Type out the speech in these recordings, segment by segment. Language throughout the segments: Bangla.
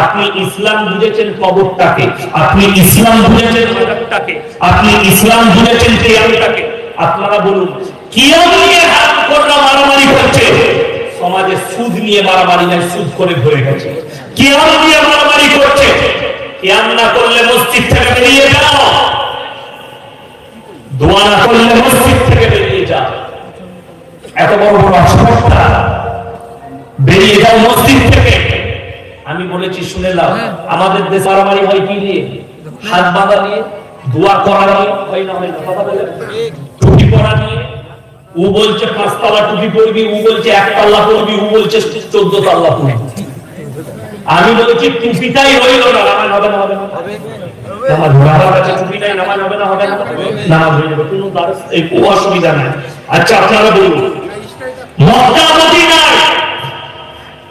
আপনি ইসলাম বুঝেছেন কবরটাকে, আপনি ইসলাম বুঝেছেন মাজারটাকে আপনি ইসলাম বুঝেছেন কিয়ামটাকে আপনারা বলুন, কিয়াম হাত কররা মারামারি করছে। সমাজে সুদ নিয়ে মারামারি নাই, সুদ করে ভরে গেছে। কিয়াম নিয়ে মারামারি করছে। কিয়াম না করলে মসজিদ থেকে বেরিয়ে যাও। দোয়া না করলে মসজিদ থেকে বেরিয়ে যাও। এত বড় বড় অসুবিধা বেরিয়ে যাও মসজিদ থেকে। আমি বলেছি শুনে নাও আমাদের দেশে মারামারি হয় কি নিয়ে? হাত বাঁধা নিয়ে দোয়া করা নিয়ে হয় না হয় না? কথা বলে টুপি পরা নিয়ে ও বলছে পাঁচতলা টুপি পরবি ও বলছে একতলা পরবি ও বলছে চোদ্দ তলা পরবি। আমি বলেছি টুপিটাই রইল না নামাজ হবে না হবে না। নামাজ বাবার কাছে টুপি নাই নামাজ হবে না হবে না। নামাজ হয়ে যাবে কোনো এই অসুবিধা নাই। আচ্ছা আপনারা বলুন মক্কা মদিনায়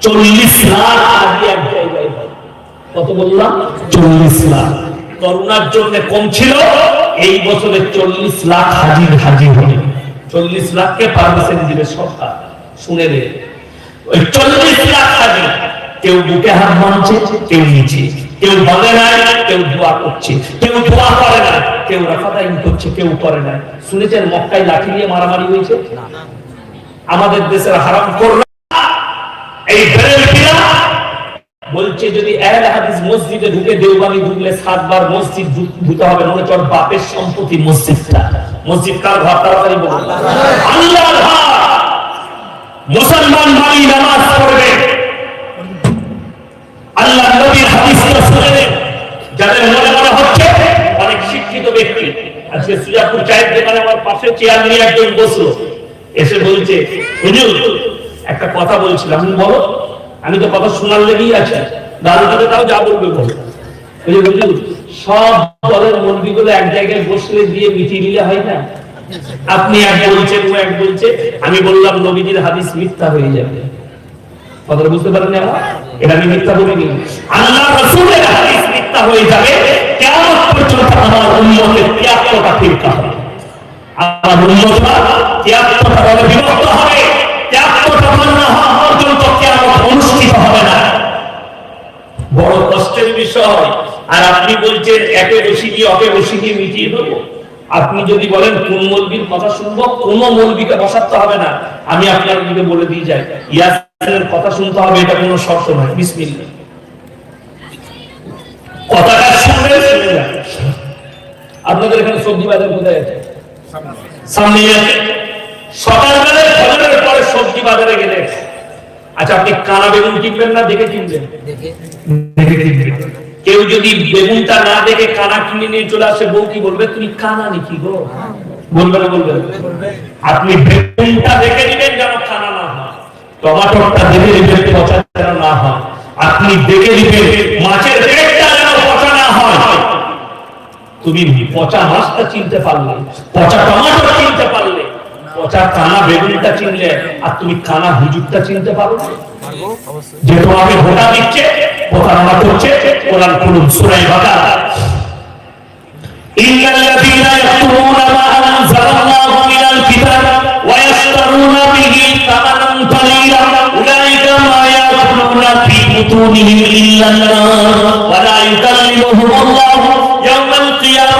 চল্লিশ লাখ হয়। কত বললাম? চল্লিশ লাখ। করোনার জন্য কম ছিল এই বছরে চল্লিশ লাখ হাজির হাজির হবে। চল্লিশ লাখকে পারমিশন দিবে সরকার। শুনে রে ওই চল্লিশ লাখ হাজির কেউ বুকে হাত মানছে কেউ নিচে। কেউ বলে নাই কেউ দোয়া করছে। কেউ দোয়া করে না কেউ রাফাদাইন করছে কেউ করে না শুনেছেন মক্কায় লাঠি নিয়ে মারামারি হয়েছে? আমাদের দেশের হারাম করোনা এই বেরেলকিরা বলছে, যদি আহলে হাদিস মসজিদে ঢুকে দেওবানি ঢুকলে সাতবার মসজিদ ঢুক- ঢুকতে হবে। মনে চল বাপের সম্পত্তি মসজিদটা। মসজিদ কার ঘর? তাড়াতাড়ি বলুন আল্লাহর ঘর। মুসলমান বাড়ি নামাজ পড়বে। আল্লাহ নবীর হাদিসটা শুনে যাদের মনে মনে হচ্ছে, অনেক শিক্ষিত ব্যক্তি। আজকে সুজাপুর চায়ের দোকানে আমার পাশে চেয়ার নিয়ে একজন বসল। এসে বলছে, হুজুর, একটা কথা বলছিলাম, বলো। আমি তো কথা শোনার লেগেই আছি। দাদু দাদু, তাও যা বলবে বলো। হুজুর হুজুর সব দলের মন্দিরগুলো এক জায়গায় বসলে দিয়ে মিটিয়ে নিলে হয় না? আপনি এক বলছেন, ও এক বলছে, আমি বললাম নবীজির হাদিস মিথ্যা হয়ে যাবে। কথাটা বুঝতে পারেন আমার এটা আমি মিথ্যা বলিনি আল্লাহ রাসূলের হাদিস মিথ্যা হয়ে যাবে, কিয়ামত পর্যন্ত আমার উম্মতের 73টা ফিরকা হবে। আমার উম্মতরা 73টা দলে বিভক্ত হবে। বিষয় আর আপনি বলছেন, একে বসি দিয়ে অকে বসি দিয়ে মিটিয়ে দেবো। আপনি যদি বলেন, কোন মলবির কথা শুনব, কোন মলবিকে বসাতে হবে না, আমি আপনার দিকে বলে দিয়ে যাই। ইয়াসিনের কথা শুনতে হবে, এটা কোনো শর্ত নয়। বিসমিল্লাহ। কথাটা শুনলে আপনাদের এখানে সবজি বাজার কোথায় আছে? সামনে। আছে। সকালবেলায় ফজরের পরে সবজি বাজারে গেলে আচ্ছা আপনি কানা বেগুন কিনবেন না দেখে কিনবেন? দেখে। কিনবেন। কেউ যদি বেগুনটা না দেখে কানা কিনে নিয়ে চলে আসে বউ কি বলবে? তুমি কানা নাকি গো? বলবে না বলবে আপনি বেগুনটা দেখে নিবেন যেন কানা না হয়। টমাটোরটা দেখে নিবেন পচা যেন না হয়। আপনি দেখে নিবেন মাছের পেটটা যেন পচা না হয়। তুমি পচা মাছটা চিনতে পারলে। পচা টমাটো চিনতে পারলে পচা কানা বেগুনটা চিনলে আর তুমি কানা হুজুরটা চিনতে পারো না? যে তোমাকে ভোটা দিচ্ছে প্রতারণা করছে কোরআন খুলুন সূরা বাকারা إن الذين يكتمون ما أنزل الله من الكتاب ويشترون به ثمنا قليلا أولئك ما يأكلون في بطونهم إلا النار ولا يكلمهم الله يوم القيامة ولا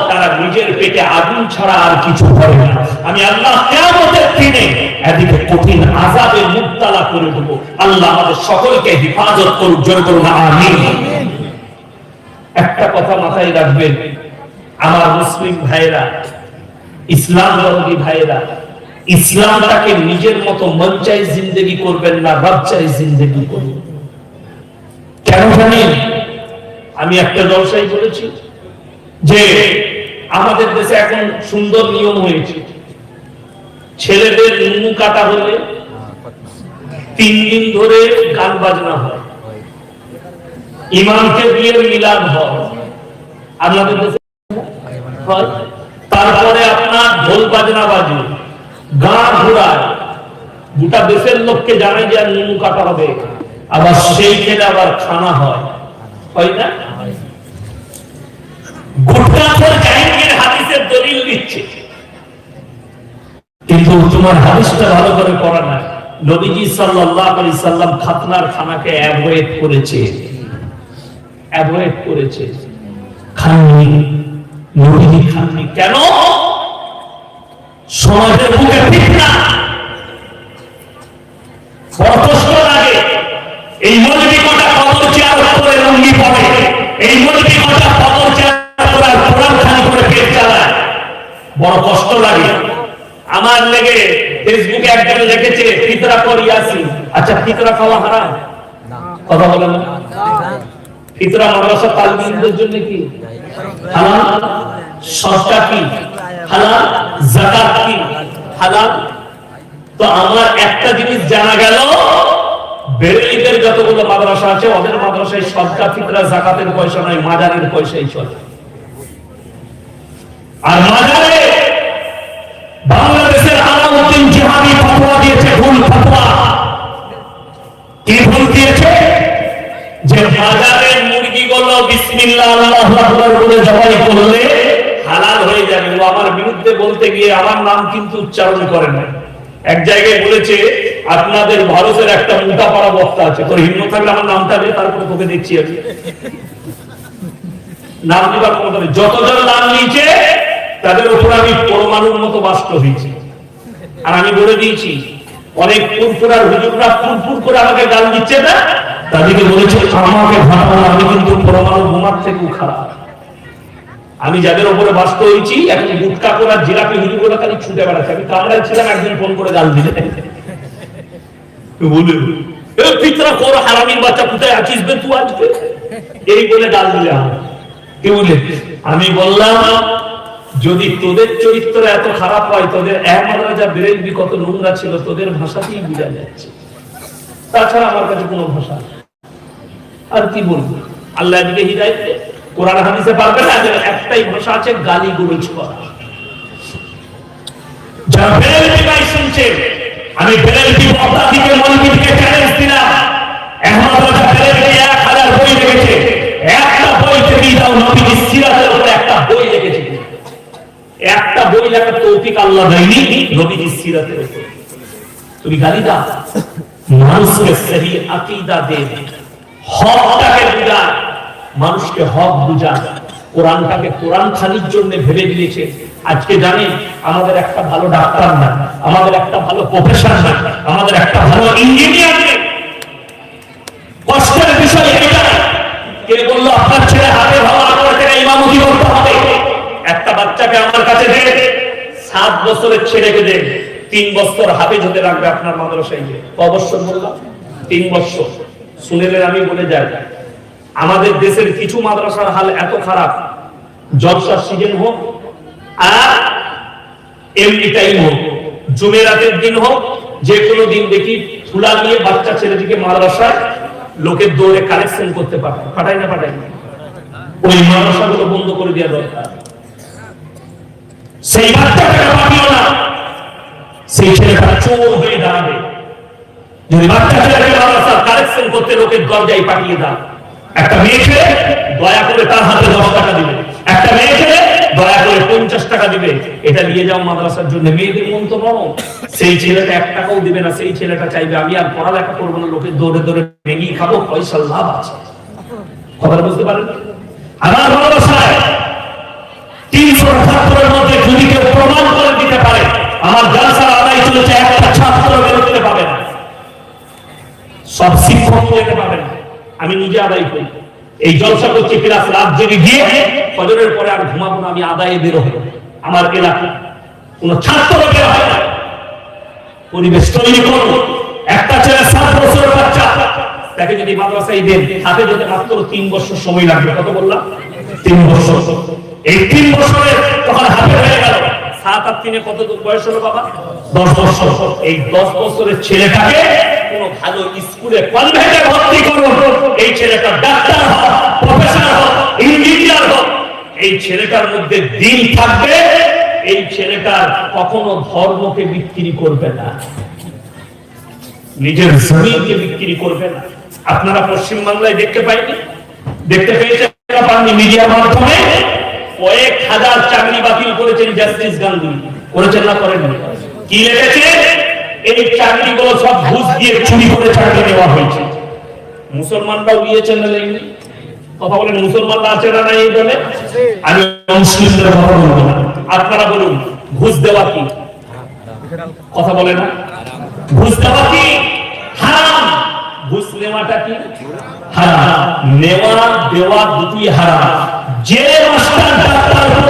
তারা নিজের পেটে আগুন ছাড়া আর কিছু করে না। আমি আল্লাহ কিয়ামতের দিনে এদিকে কঠিন আযাবে মুক্তালা করে দেব। আল্লাহ আমাদের সকলকে হেফাজত করুক, জোরে করুন, আমিন। একটা কথা মাথায় রাখবেন, আমার মুসলিম ভাইরা ইসলাম ধর্মী ভাইরা ইসলামটাকে নিজের মতো মন চাই জিন্দগি করবেন না রব চাই জিন্দগি করবেন কেন জানেন? আমি একটা জলসাই বলেছি যে আমাদের দেশে এখন সুন্দর নিয়ম হয়েছে। ছেলেদের নুনু কাটা হলে তিন দিন ধরে গান বাজনা হয়। ইমামকে দিয়ে মিলাদ হয়। আপনাদের দেশে তারপরে আপনার ঢোল বাজনা বাজে, গাঁ ঘোড়ায় গোটা দেশের লোককে জানে যে আর কাটা হবে। আবার সেই খেলে আবার খানা হয়। হয় না? গোটাখোর জাহিঙ্গীর হাদিসের দলিল দিচ্ছে। কিন্তু তোমার হাদিসটা ভালো করে পড়া নাই নবীজি সাল্লাল্লাহু আলাইহি সাল্লাম খাতনার খানাকে অ্যাভয়েড করেছে। অ্যাভয়েড করেছে। খাননি, নবীজি খাননি। কেন? সমাজের বুকে ফিতনা। কষ্ট লাগে এই মৌলবি কটা কবর চেয়ার করে লুঙ্গি পড়ে এই মৌলবি কটা কবর বড় কষ্ট লাগে। আমার লেগে ফেসবুকে একজন লিখেছে ফিতরা পর ইয়াসিন। আচ্ছা ফিতরা খাওয়া হারাম? কথা বলেন ফিতরা মাদ্রাসা তালিমদের জন্য কি? হালাল? সস্তা কি? হালাল? যাকাত কি? হালাল? তো আমার একটা জিনিস জানা গেল বেরেলিদের যতগুলো মাদ্রাসা আছে ওদের মাদ্রাসায় সদকা ফিতরা জাকাতের পয়সা নয় মাজারের পয়সাই চলে। আর মাজারে বাংলাদেশের আলাউদ্দিন জিহাদি ফতোয়া দিয়েছে, ভুল ফতোয়া। কি ভুল দিয়েছে? যে বাজারের মুরগিগুলো বিসমিল্লাহ আল্লাহু আকবার বলে জবাই করলে হালাল হয়ে যাবে। ও আমার বিরুদ্ধে বলতে গিয়ে আমার নাম কিন্তু উচ্চারণ করে না এক জায়গায় বলেছে, আপনাদের ভারতের একটা মোটা পাড়া বক্তা আছে। তোর হিম্মত থাকলে আমার নামটা দে, তারপরে তোকে দেখছি আমি। নাম দিবার ক্ষমতা যতজন নাম নিয়েছে তাদের উপর আমি পরমাণুর মতো বাস্ত হয়েছি। আর আমি বলে দিয়েছি, অনেক পুরপুরার হুজুররা পুরপুর করে আমাকে গাল দিচ্ছে না? তাদেরকে বলেছে, আমাকে ভাবনা আমি কিন্তু পরমাণু বোমার থেকেও খারাপ। আমি যাদের উপরে বাস্ত হয়েছি এখন গুটকা করার জিলাপি হুজুর করে খালি ছুটে বেড়াচ্ছে। আমি কামড়ায় ছিলাম, একদিন ফোন করে গাল দিলে। বলে পিতরা কর হারামির বাচ্চা কোথায় আছিস বে তুই আজকে? এই বলে গাল দিলে আমি বললাম যদি তোদের চরিত্র এত খারাপ হয়, তোদের আহমদ রাজা বেরেলবি কত নোংরা ছিল, তোদের ভাষাতেই বোঝা যাচ্ছে। তাছাড়া আমার কাছে কোনো ভাষা আর কি বলব? আল্লাহ কোরআন হাদিসে পারবে না যে একটাই ভাষা আছে গালি গুরুজ করা। যারা বেরেলবি শুনছে, আমি বেরেলবি অপরাধীকে মৌলবীকে চ্যালেঞ্জ দিলাম। রাজা বেরেলবি এক হাজার বই তৌফিক আল্লাহ দেয়নি সিরাতের উপরে। তুমি গালি দাও মানুষকে আকিদা হকটাকে মানুষকে হক বুঝা কোরআনটাকে কোরআন খালির জন্য ভেবে দিয়েছে। আজকে জানেন আমাদের একটা ভালো ডাক্তার না আমাদের একটা ভালো প্রফেসর না আমাদের একটা ভালো ইঞ্জিনিয়ার নেই। কষ্টের বিষয় এটা। কে বলল, আপনার ছেলে হাতে সাত বছরের ছেলেকে দে তিন বছর হাফেজ হতে লাগবে আপনার মাদ্রাসায় গিয়ে। বছর বললাম, তিন বছর। শুনেলেন আমি বলে যাই, আমাদের দেশের কিছু মাদ্রাসার হাল এত খারাপ জলসার সিজন হোক আর এমনি টাইম হোক জুমেরাতের দিন হোক যে কোনো দিন দেখি ফুলা নিয়ে বাচ্চা ছেলেটিকে মাদ্রাসায় লোকের দৌড়ে কালেকশন করতে পাঠায়। পাঠায় না পাঠায়? ওই মাদ্রাসাগুলো বন্ধ করে দেওয়া দরকার। সেই বাচ্চাটাকে পাঠিও না। সেই ছেলেটা চোর হয়ে দাঁড়াবে। যদি বাচ্চা ছেলেকে মাদ্রাসা কালেকশন করতে লোকের দরজায় পাঠিয়ে দাও। একটা মেয়ে ছেলে দয়া করে তার হাতে দশ টাকা দিবে। একটা মেয়ে ছেলে দয়া করে পঞ্চাশ টাকা দিবে। এটা নিয়ে যাও মাদ্রাসার জন্য। মেয়েদের মন তো নরম। সেই ছেলেটা এক টাকাও দিবে না। সেই ছেলেটা চাইবে, আমি আর পড়ালেখা করব না। লোকের দৌড়ে দৌড়ে ভেঙে খাব। পয়সা লাভ আছে। কথা বুঝতে পারেন? আমার ভালোবাসায় তিনশো ছাত্রের মধ্যে যদি কেউ প্রমাণ করে দিতে পারে। আমার জলসা আদায় চলেছে, একটা ছাত্র বেরোতে পাবে না। সব শিক্ষক যেতে পাবে না। আমি নিজে আদায় করি। এই জলসা করছি ক্লাস রাত জেগে গিয়ে ফজরের পরে আর ঘুমাবো না, আমি আদায়ে বের হব। আমার এলাকা, কোন ছাত্র বের হয় না। পরিবেশ তৈরি করুন। একটা ছেলে সাত বছরের বাচ্চা। তাকে যদি মাদ্রাসায় দেন, হাতে যেতে মাত্র তিন বছর সময় লাগবে, কত বললাম? তিন বছর। এই ছেলেটার মধ্যে থাকবে। এই ছেলেটার কখনো ধর্মকে বিক্রি করবে না। নিজের জমিনকে বিক্রি করবে না। আপনারা পশ্চিম বাংলায় দেখতে পাইনি? দেখতে পেয়েছেন? মিডিয়ার মাধ্যমে। কয়েক হাজার চাকরি বাতিল করেছেন জাস্টিস গাঙ্গুলি করেছেন না করেন কি লেগেছে এই চাকরিগুলো সব ঘুষ দিয়ে চুরি করে চাকরি নেওয়া হয়েছে। মুসলমানরাও দিয়েছেন না কথা মুসলমানরা না আপনারা বলুন, ঘুষ দেওয়া কি? কথা বলে না? ঘুষ দেওয়া কি? হারাম। ঘুষ নেওয়াটা কি? হারাম। নেওয়া, দেওয়া দুটি হারাম। যে মাস্টার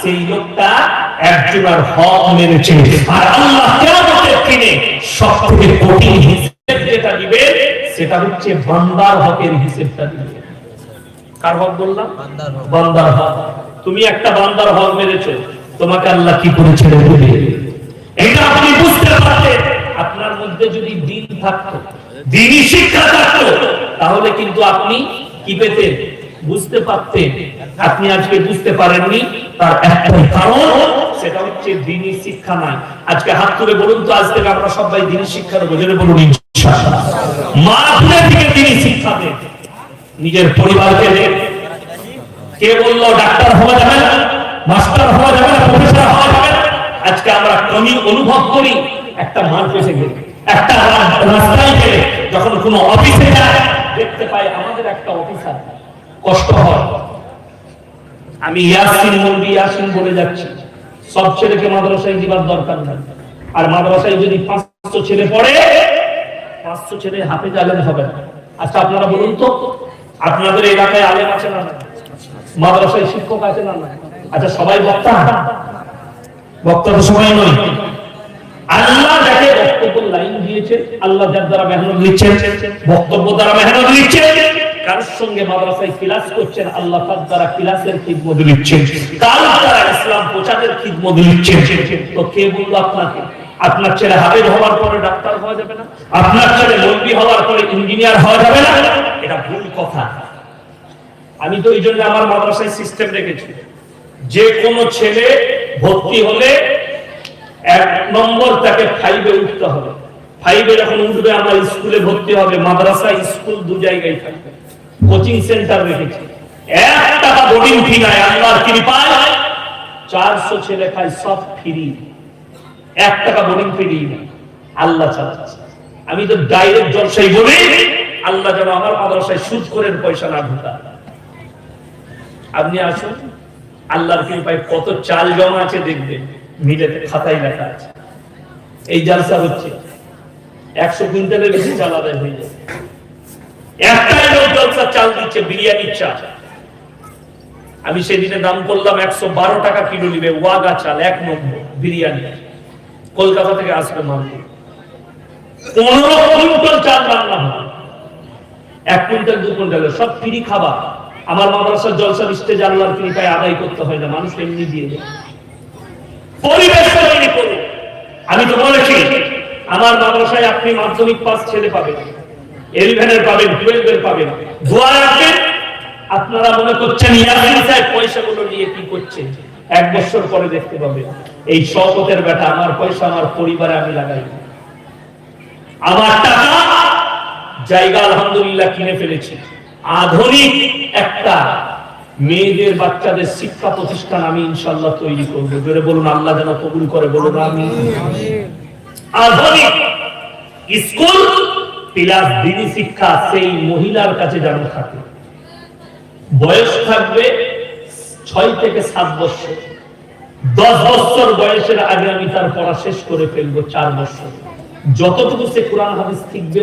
সেই লোকটা একজনের হক মেরেছে আর আল্লাহ কিয়ামতের দিনে সবথেকে কঠিন হিসেব যেটা দিবে সেটা হচ্ছে বান্দার হকের হিসেবটা দিবে। কার হক বললাম? বান্দার হক। তুমি একটা বান্দার হক মেরেছো তোমাকে আল্লাহ কি করে ছেড়ে দেবে? এটা আপনি বুঝতে পারতেন আপনার মধ্যে যদি দিন থাকতো দিনই শিক্ষা থাকতো তাহলে কিন্তু আপনি কি পেতেন? বুঝতে পারতেন। আপনি আজকে বুঝতে পারেননি তার একটাই কারণ, সেটা হচ্ছে শিক্ষা নাই আজকে হাত তুলে বলুন তো, আজ থেকে আমরা সবাই বলুন দিনই শিক্ষা দেন। নিজের পরিবারকে কে বলল, ডাক্তার হওয়া যাবে না, মাস্টার হওয়া যাবে না, প্রফেসর হওয়া যাবে না? আজকে আমরা কমি অনুভব করি, একটা মার পেশে গেলে, একটা রাস্তায় গেলে, যখন কোনো অফিসে যায়, দেখতে পাই আমাদের একটা অফিসার কষ্ট হয়। আমি ইয়াসিন মুরবি ইয়াসিন বলে যাচ্ছি। সব ছেলেকে মাদ্রাসায় দিবার দরকার নাই। আর মাদ্রাসায় যদি পাঁচশো ছেলে পড়ে, পাঁচশো ছেলে হাফেজ আলেম হবে আচ্ছা আপনারা বলুন তো, আপনাদের এলাকায় আলেম আছে না মাদ্রাসায় শিক্ষক আছে না আচ্ছা সবাই বক্তা? বক্তা তো সবাই নয়। আল্লাহ যাকে বক্তব্য লাইন দিয়েছে আল্লাহ যার দ্বারা মেহনত নিচ্ছে বক্তব্য দ্বারা মেহনত নিচ্ছেন। কার সঙ্গে মাদ্রাসায় ক্লাস করছেন, আল্লাহ ক্লাসের খিদমত দ্বারা ইসলাম প্রচারের খিদমত নিচ্ছেন তো কে আপনাকে? আপনার ছেলে হওয়ার পরে ডাক্তার হওয়া যাবে না? আপনার ছেলে হওয়ার পরে ইঞ্জিনিয়ার হওয়া যাবে না? এটা ভুল কথা। আমি তো এই জন্য আমার মাদ্রাসায় সিস্টেম রেখেছি। যে কোনো ছেলে ভর্তি হলে এক নম্বর তাকে ফাইভে উঠতে হবে। ফাইভে যখন উঠবে, আমার স্কুলে ভর্তি হবে। মাদ্রাসা স্কুল দু জায়গায় থাকবে। কোচিং সেন্টার রেখেছি। এক টাকা বোর্ডিং ফি নাই, আল্লাহর কৃপায়। চারশো ছেলে খায়, সব ফ্রি। এক টাকা বোর্ডিং ফি দিই না আল্লাহ চালাচ্ছে। আমি তো ডাইরেক্ট জলসাই বলি, আল্লাহ যেন আমার মাদ্রাসায় সুদ করে পয়সা না ঢুকা আপনি আসুন, আল্লাহর কৃপায় কত চাল জমা আছে দেখবেন। মিলেতে খাতায় লেখা আছে। এই জালসা হচ্ছে। একশো কুইন্টালের বেশি চাল আদায় হয়ে যায়। একটাই লোক চাল দিচ্ছে, বিরিয়ানির চাল। আমি সেদিনে দাম করলাম একশো বারো টাকা কিলো নিবে, ওয়াগা চাল, এক নম্বর, বিরিয়ানি। কলকাতা থেকে আসবে মাল। পনেরো কুইন্টাল চাল রান্না হবে এক কুইন্টাল, দু কুইন্টাল, সব ফ্রি খাবার। আমার মাদ্রাসার জলসা স্টেজ আল্লাহর কৃপায় আদায় করতে হয় না, মানুষ এমনি দিয়ে দেয়। পরিবেশ আমি তো বলেছি, আমার মাদ্রাসায় আপনি মাধ্যমিক পাস ছেলে পাবেন। এলিভেনের পাবেন টুয়েলভের পাবেন। রাখবেন আপনারা মনে করছেন ইয়াসিন সাহেব পয়সাগুলো নিয়ে কি করছে? এক বছর পরে দেখতে পাবেন। এই শপথের বেটা, আমার পয়সা, আমার পরিবারে আমি লাগাই। আমার টাকা জায়গা আলহামদুলিল্লাহ কিনে ফেলেছি। আধুনিক একটা মেয়েদের বাচ্চাদের শিক্ষা প্রতিষ্ঠান আমি ইনশাল্লাহ তৈরি করব। জোরে বলুন, আল্লাহ যেন কবুল করে, বলুন আমি আধুনিক স্কুল প্লাস শিক্ষা সেই মহিলার কাছে যেন থাকে। বয়স থাকবে ছয় থেকে সাত বছর। দশ বছর বয়সের আগে আমি তার পড়া শেষ করে ফেলব চার বছর। যতটুকু সে কোরআন শিখবে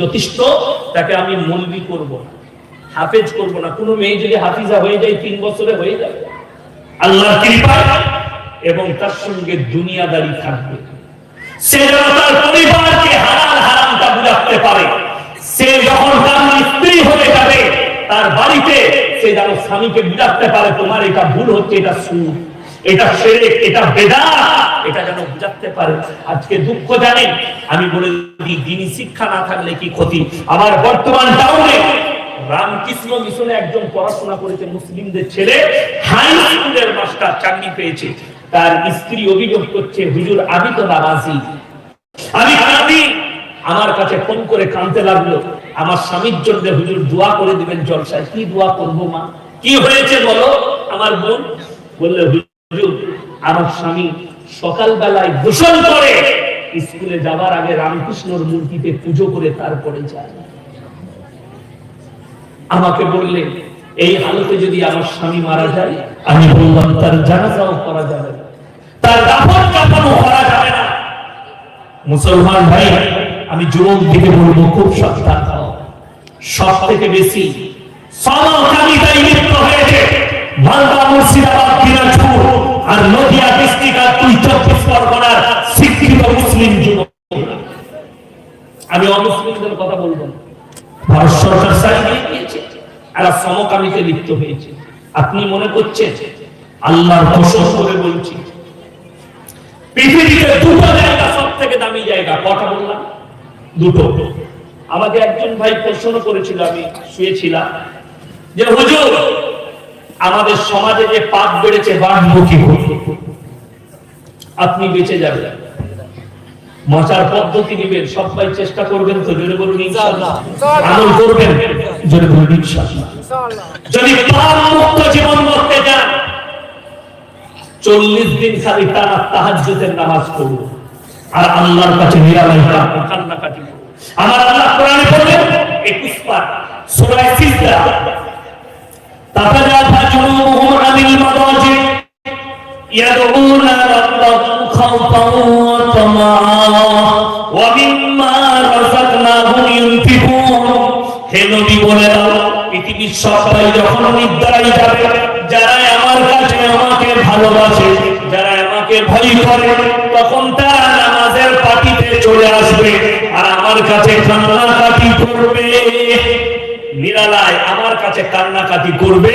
যথেষ্ট, তাকে আমি মলবি করব না, হাফেজ করব না। কোনো মেয়ে যদি হাফিজা হয়ে যায়, তিন বছরে হয়ে যাবে এবং তার সঙ্গে দুনিয়াদারি থাকবে। সে তার পরিবারকে হারামটা বুঝাতে পারে। সে যখন তার স্ত্রী হয়ে যাবে, তার বাড়িতে সে যেন স্বামীকে বুঝাতে পারে, তোমার এটা ভুল হচ্ছে, এটা সুর এটা সেরে এটা বেদা এটা যেন বুঝাতে পারে। আজকে দুঃখ জানেন, আমি বলে দিই, দিনই শিক্ষা না থাকলে কি ক্ষতি? আমার বর্তমান টাউনে রামকৃষ্ণ মিশনে একজন পড়াশোনা করেছে মুসলিমদের ছেলে, হাই স্কুলের মাস্টার চাকরি পেয়েছে। তার স্ত্রী অভিযোগ করছে, হুজুর, আমি তো নারাজি আমি আমার কাছে ফোন করে কাঁদতে লাগল। আমার স্বামীর জন্য হুজুর দোয়া করে দিবেন জলসায়। কি দোয়া করব মা? কি হয়েছে বলো? আমার বোন বললে, হুজুর, আমার স্বামী সকাল বেলায় গোসল করে। স্কুলে যাবার আগে রামকৃষ্ণর মূর্তিতে পুজো করে তারপরে যায়। আমাকে বললেন এই হালতে যদি আমার স্বামী মারা যায়, আমি বললাম, তার জানাজাও করা যাবে। তার দাফন কাফনও করা যাবে না। মুসলমান ভাই আমি যুবক দিকে বলব, খুব সাবধান সব থেকে বেশি সমকামিতায় লিপ্ত হয়েছে। আমি কথা বলব ভারত সমকামিতে হয়েছে। আপনি মনে করছেন? আল্লাহর কসম করে বলছি। পৃথিবীতে দুটো জায়গা সব থেকে দামি জায়গা, কটা বললাম? দুটো। আমাকে একজন ভাই প্রশ্ন করেছিল আমি শুয়েছিলাম যে হুজুর আমাদের সমাজে যে পাপ বেড়েছে কি আপনি বেঁচে যাবেন। বাঁচার পদ্ধতি নেবেন সবাই চেষ্টা করবেন তো জোরে বলুন ইনশাআল্লাহ। আমল করবেন জোরে বলুন যদি মুক্ত জীবন করতে চান চল্লিশ দিন খালি টানা তাহাজ্জুদের নামাজ পড়ব আর আল্লাহর কাছে নিরালাই কান্নাকাটি আমার আল্লাহ কোরআনে বললেন, একুশ পার সূরা সিজদা। তাতাজাফা জুনুবুহুম আনিল মাদাজি ইয়াদউনা রাব্বাহুম খাউফাও ওয়া তামাআ। ওয়া মিম্মা রাযাকনাহুম ইউনফিকুন। হে নবী, বলে দাও, পৃথিবীর সবাই যখন নিদ্রায় যাবে যারা আমার কাছে আমাকে ভালোবাসে যারা আমাকে ভয় করে, তখন তারা নামাজের পাটিতে চলে আসবে আর আমার কাছে কান্নাকাটি করবে। নিরালায় আমার কাছে কান্নাকাটি করবে।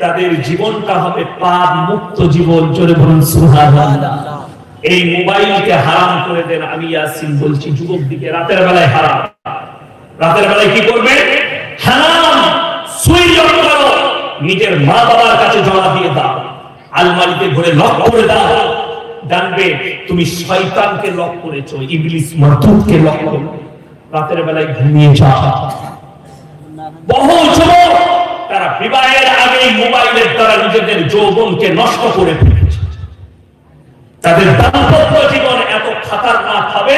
তাদের জীবনটা হবে পাপ মুক্ত জীবন। জোরে বলুন, সুবহানাল্লাহ। এই মোবাইলকে হারাম করে দেন আমি ইয়াসিন বলছি, যুবক দিকে রাতের বেলায় হারাম। রাতের বেলায় কি করবে? হারাম। অফ করো। নিজের মা বাবার কাছে জমা দিয়ে দাও। আলমারিতে ঘরে লক করে দাও। জানবে, তুমি শয়তানকে লক করেছ, ইবলিস মারদুদকে লক করো। রাতের বেলায় ঘুমিয়ে যাও বহু যুবক তারা বিবাহের আগে মোবাইলের দ্বারা নিজেদের যৌবনকে নষ্ট করে ফেলেছে। তাদের দাম্পত্য জীবন এত খাতারনাক হবে,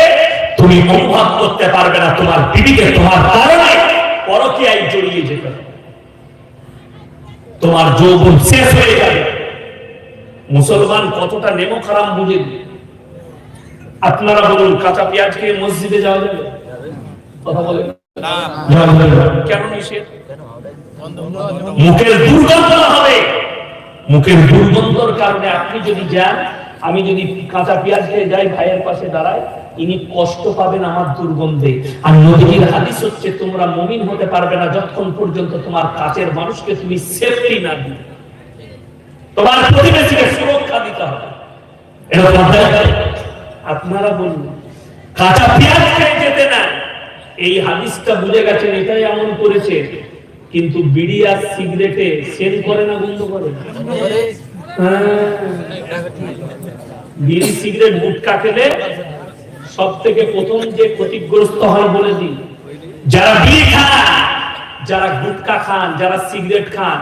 তুমি অনুভব করতে পারবে না, তোমার বিবিকে তোমার কারণে পরকীয়ায় জড়িয়ে যেতে। তোমার যৌবন শেষ হয়ে যাবে। মুসলমান কতটা নেমো খারাপ বুঝে আপনারা বলুন কাঁচা পেঁয়াজ খেয়ে মসজিদে যাওয়া যাবে? কথা বলেন। যাওয়া যাবে না। কেন নিষেধ? মুখের দুর্গন্ধ হবে। মুখের দুর্গন্ধর কারণে আপনি যদি যান আমি যদি কাঁচা পেঁয়াজ খেয়ে যাই ভাইয়ের পাশে দাঁড়াই ইনি কষ্ট পাবেন আমার দুর্গন্ধে। আর নদীর হাদিস হচ্ছে তোমরা মমিন হতে পারবে না যতক্ষণ পর্যন্ত তোমার কাছের মানুষকে তুমি সেফটি না দিবে। তোমার প্রতিবেশীকে সুরক্ষা দিতে হবে। এটা। আপনারা বলুন। কাঁচা পেঁয়াজ খেয়ে যেতে না। এই হাদিসটা বুঝে গেছেন এটাই এমন করেছে। কিন্তু বিড়ি আর সিগারেটে সেল করে না বন্ধ করে? হ্যাঁ। বিড়ি সিগারেট গুটকা খেলে সব থেকে প্রথম যে ক্ষতিগ্রস্ত হয় বলে দিই যারা বিড়ি খান যারা গুটকা খান যারা সিগারেট খান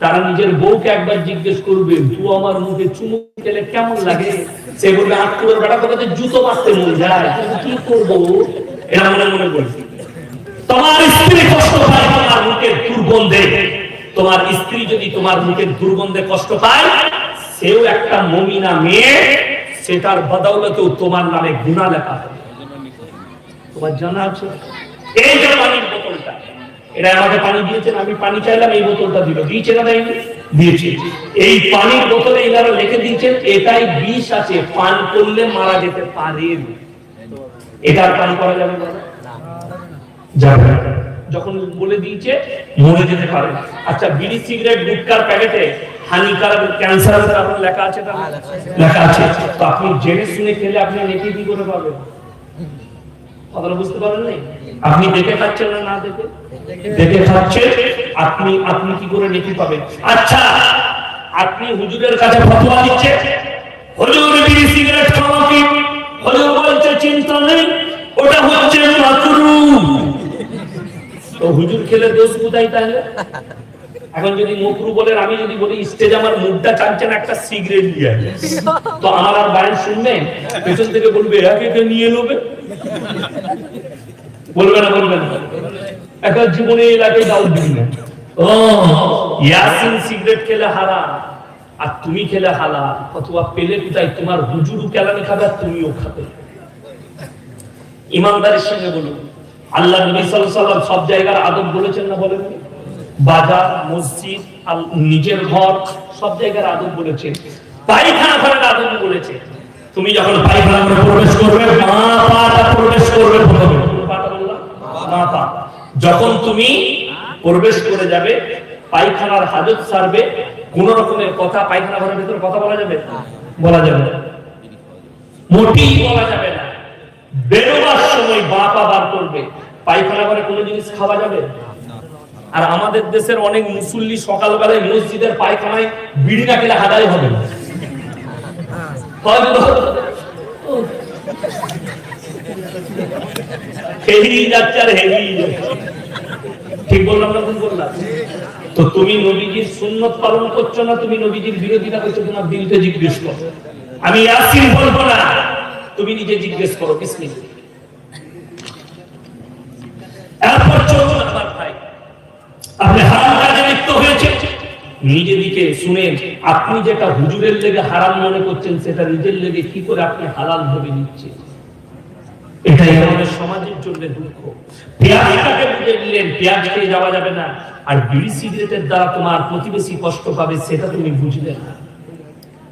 তারা নিজের বউকে একবার জিজ্ঞেস করবে তুই আমার মুখে চুমু খেলে কেমন লাগে? সে বলবে আত্মীয় বেড়া তোকে জুতো মারতে মন যায়। কি করব? এরা মনে মনে বলছে, তোমার স্ত্রী কষ্ট পায় তোমার মুখের দুর্গন্ধে। তোমার স্ত্রী যদি তোমার মুখের দুর্গন্ধে কষ্ট পায়, সেও একটা মমিনা মেয়ে সেটার বদৌলতেও তোমার নামে গুণা লেখা তোমার জানা আছে? এই যে পানির বোতলটা। এটা আমাকে পানি দিয়েছেন, আমি পানি চাইলাম, এই বোতলটা দিল। দিয়েছে না দেয়নি? দিয়েছে। এই পানির বোতলে এনারা লিখে দিয়েছেন, এটাই বিষ আছে, পান করলে মারা যেতে পারেন এটা আর পান করা যাবে না। যাবে। যখন বলে দিয়েছে, মরে যেতে পারে আচ্ছা বিড়ি, সিগারেট, গুটকার প্যাকেটে হানিকারক ক্যান্সার আপনার লেখা আছে লেখা আছে। তো আপনি জেনে শুনে খেলে আপনি নেকি কি করে পাবেন? কথাটা বুঝতে পারেন নাই আপনি দেখে খাচ্ছেন না না দেখে? দেখে খাচ্ছেন আপনি আপনি কি করে নেকি পাবেন? আচ্ছা আপনি হুজুরের কাছে ফতোয়া দিচ্ছেন। হুজুর, বিড়ি, সিগারেট খাওয়া কি হুজুর বলছে, চিন্তা নেই, ওটা হচ্ছে মাকরু তো হুজুর খেলে দোষ কোথায় তাহলে? এখন যদি মকরু বলেন, আমি যদি বলি, স্টেজ আমার মুখটা টানছেন একটা সিগারেট নিয়ে তো আমার আর বাইরে শুনবেন পেছন থেকে বলবে একে নিয়ে নেবে। বলবে না বলবে না একটা জীবনে এলাকায় দিবি না। ও, ইয়াসিন সিগারেট খেলে হারা আর তুমি খেলে হালা অথবা পেলে কোথায় তোমার কেলানি খাবে আর তুমিও খাবে। ইমানদারের সঙ্গে বলুন, আল্লাহ নবী সব জায়গার আদব বলেছেন না বলেন বাজার, মসজিদ নিজের ঘর, সব জায়গার আদব বলেছেন। পায়খানা ঘরের আদব বলেছে তুমি যখন পায়খানা প্রবেশ করবে মা পাটা প্রবেশ করবে প্রথমে মা পা যখন তুমি প্রবেশ করে যাবে, পায়খানার হাজত সারবে, কোন রকমের কথা পায়খানা ঘরের ভিতরে কথা বলা যাবে? বলা যাবে মোটেই বলা যাবে না। বেরোবার সময় বাপা বার করবে। পায়খানা করে কোনো জিনিস খাওয়া যাবে? আর আমাদের দেশের অনেক মুসল্লি সকালবেলায় মসজিদের পায়খানায় বিড়ি না খেলে হাদাই হবে হেরিয়ে যাচ্ছে আর হেরিয়ে যাচ্ছে। ঠিক বললাম না বললাম? তো তুমি নবীজির সুন্নত পালন করছ না তুমি নবীজির বিরোধিতা করছ? তোমার দিলকে জিজ্ঞেস করো। আমি ইয়াসিন বলব না। তুমি নিজে জিজ্ঞেস করো, বিসমিল্লাহ। এরপর চলুন আমার ভাই। আপনি শুনেন আপনি যেটা হুজুরের লেগে হারাম মনে করছেন, সেটা নিজের লেগে কি করে আপনি হালাল ভাবে নিচ্ছেন এটাই আমাদের সমাজের জন্য দুঃখ। পেঁয়াজটাকে বুঝে নিলেন, পেঁয়াজ খেয়ে যাওয়া যাবে না। আর বিড়ি সিগারেটের দ্বারা তোমার প্রতিবেশী কষ্ট পাবে, সেটা তুমি বুঝলে না।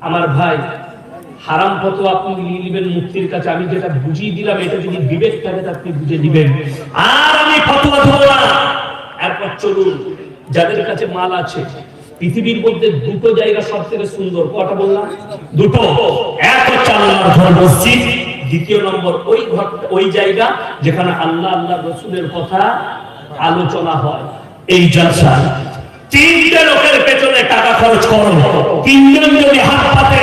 আমার ভাই, হারাম আপনি নিয়ে নেবেন মুক্তির কাছে। আমি যেটা বুঝিয়ে দিলাম, এটা যদি বিবেক থাকে আপনি বুঝে দিবেন আর আমি ফতোয়া না। এরপর চলুন, যাদের কাছে মাল আছে, পৃথিবীর মধ্যে দুটো জায়গা সব থেকে সুন্দর। কটা বললাম? দুটো। এক হচ্ছে আল্লাহর মসজিদ দ্বিতীয় নম্বর, ওই ঘর ওই জায়গা যেখানে আল্লাহ আল্লাহ রসুলের কথা আলোচনা হয়। এই জলসা তিনটে লোকের পেছনে টাকা খরচ করো। তিনজন যদি হাত পাতে,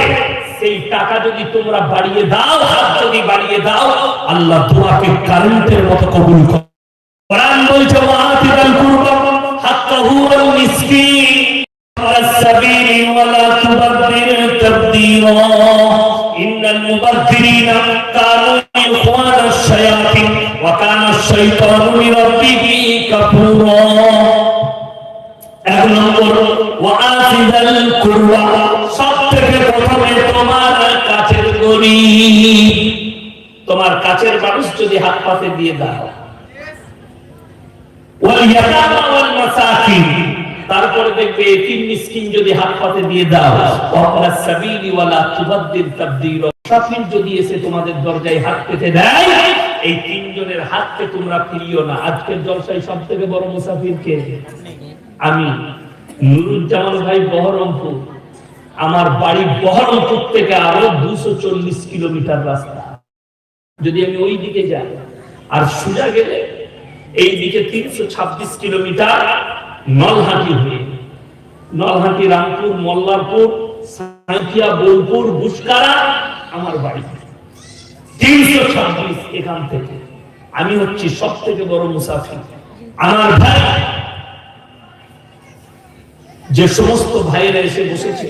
সেই টাকা যদি তোমরা বাড়িয়ে দাও, হাত যদি বাড়িয়ে দাও, আল্লাহ তোমাকে কারেন্টের মতো কবুল করো কোরআন বলছে ওয়াতিদাল কুরবা হাত্তাহু আল মিসকিন ওয়াস ওয়ালা তুবাদ্দির তাবদীরা। المبذرين كانوا إخوان الشياطين وكان الشيطان لربه كفورا লিরাব্বিহি কাফুরা। এক নম্বর সবথেকে প্রথমে তোমার কাছের গরিব তোমার কাছের মানুষ যদি হাত পাতে দিয়ে দাও। ওয়াল ইয়াতামা ওয়াল মাসাকিন তারপরে দেখবে এতিম মিসকিন যদি হাত পাতে দিয়ে দাও। ওয়ালা সাবিলি ওয়ালা তুবাদ্দিল তাবদীল মুসাফির যদি এসে তোমাদের দরজায় হাত পেতে দেয়, এই তিনজনের হাতকে তোমরা ফিরিও না। আজকের জলসায় সব থেকে বড় মুসাফির কে? আমি। নুরুজ্জামান ভাই বহরমপুর। আমার বাড়ি বহরমপুর থেকে আরও দুশো চল্লিশ কিলোমিটার রাস্তা। যদি আমি ওই দিকে যাই, আর সোজা গেলে এই দিকে তিনশো ছাব্বিশ কিলোমিটার নলহাটি হয়ে। নলহাটি, রামপুর, মল্লারপুর সাঁথিয়া বোলপুর, বুসকারা আমার বাড়ি। তিনশো ছাব্বিশ এখান থেকে। আমি হচ্ছি সব থেকে বড় মুসাফির। আমার ভাই, যে সমস্ত ভাইয়েরা এসে বসেছে,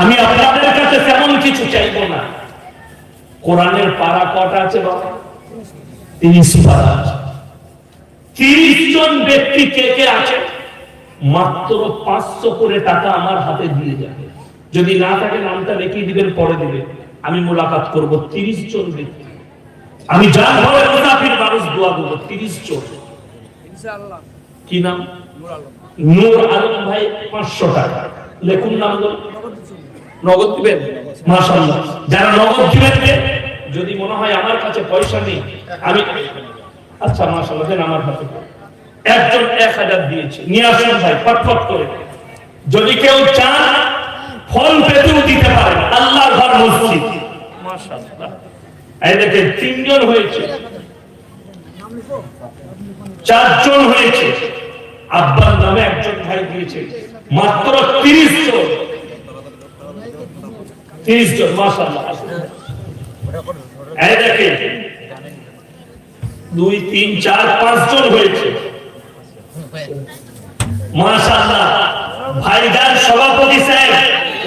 আমি আপনাদের কাছে তেমন কিছু চাইব না। কোরআনের পারা কটা আছে বাবা? তিরিশ পারা আছে। তিরিশ জন ব্যক্তি কে কে আছে? মাত্র পাঁচশো করে টাকা আমার হাতে দিয়ে যাবে। যদি না থাকে নামটা লিখিয়ে দিবেন, পরে দিবেন। আমি মোলাকাত করব তিরিশ জন ব্যক্তি। আমি যার ঘরে মুসাফির মানুষ দোয়া দেবো তিরিশ জন। কি নাম? নূর আলম। ভাই পাঁচশো টাকা। লেখুন নাম নগদ দিবেন? যারা নগদ দিবেন যদি মনে হয় আমার কাছে পয়সা নেই আমি আচ্ছা মাশাআল্লাহ দেন আমার হাতে। একজন এক হাজার দিয়েছে। নিয়ে আসুন ভাই ফটফট করে। যদি কেউ চান ফল পেতেও দিতে পারেন আল্লাহর ঘর মসজিদ। এই দেখেন তিনজন হয়েছে। চারজন হয়েছে। আব্বার নামে একজন ভাই দিয়েছে। মাত্র তিরিশ জন। তিরিশ জন মাসাল্লাহ এই দেখেন দুই তিন চার পাঁচ জন হয়েছে। মাশাআল্লাহ। ভাইজান সভাপতি সাহেব।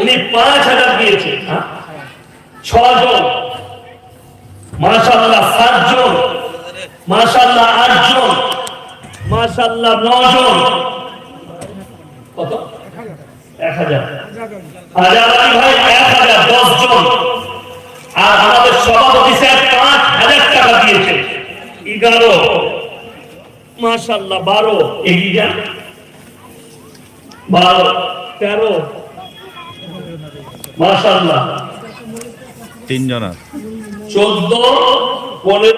উনি পাঁচ হাজার দিয়েছে হ্যাঁ? ছজন। মাশাআল্লাহ সাতজন। মাশাআল্লাহ আটজন। মাশাআল্লাহ নজন। কত? এক হাজার। হাজার ভাই, এক হাজার দশ জন আর আমাদের সভাপতি সাহেব পাঁচ হাজার টাকা দিয়েছে। এগারো। মাশাআল্লাহ বারো। এগিয়ে যান। বারো, তেরো। মাশাআল্লাহ। তিনজনের চোদ্দ পনেরো